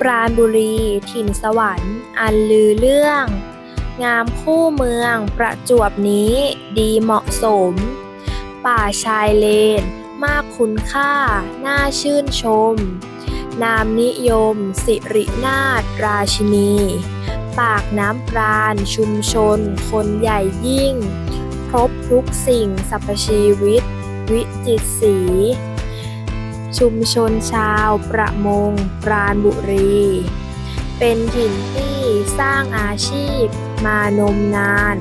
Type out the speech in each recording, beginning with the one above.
ปราณบุรี ถิ่นสวรรค์ อันลือเรื่อง งามคู่เมืองประจวบนี้ดีเหมาะสม ป่าชายเลน มากคุณค่า น่าชื่นชม นามนิยม สิรินาถราชินี ปากน้ำปราณ ชุมชน คนใหญ่ยิ่ง ครบทุกสิ่งสรรพชีวิต วิจิตรศรี ชุมชนชาวประมงปราณบุรี เป็นถิ่นที่สร้างอาชีพมานมนาน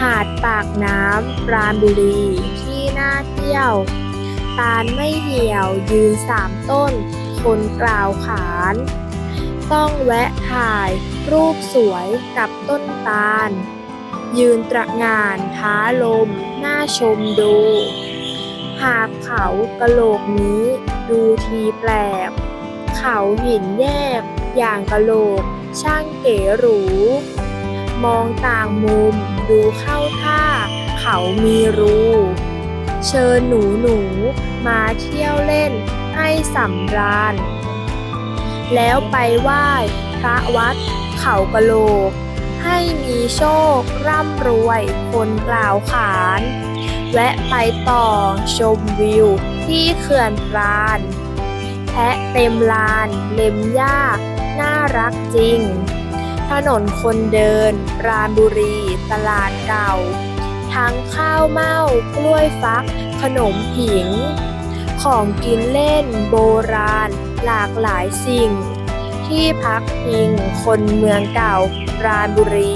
หาดปากน้ำปราณบุรีที่น่าเที่ยว ตาลไม่เหี่ยวยืนสามต้น คนกล่าวขาน ต้องแวะถ่ายรูปสวยกับต้นตาล ยืนตระงานท้าลมน่าชมดู หากเขากะโหลกนี้ดูทีแปลก เขาหินแยกอย่างกะโหลกช่างเก๋หรู มองต่างมุมดูเข้าท่า เขามีรูเชิญหนูหนูมาเที่ยวเล่นให้สำราญ แล้วไปไหว้พระวัดเขากะโหลก ให้มีโชคร่ำรวยคนกล่าวขาน แวะไปต่อชมวิว ที่เขื่อนปราณแพะเต็มลาน เล็มหญ้า น่ารักจริง ถนนคนเดิน ปราณบุรี ตลาดเก่า ทั้งข้าวเม่ากล้วยฟัก ขนมผิง ของกินเล่นโบราณ หลากหลายสิ่ง ที่พักพิงคนเมืองเก่า ปราณบุรี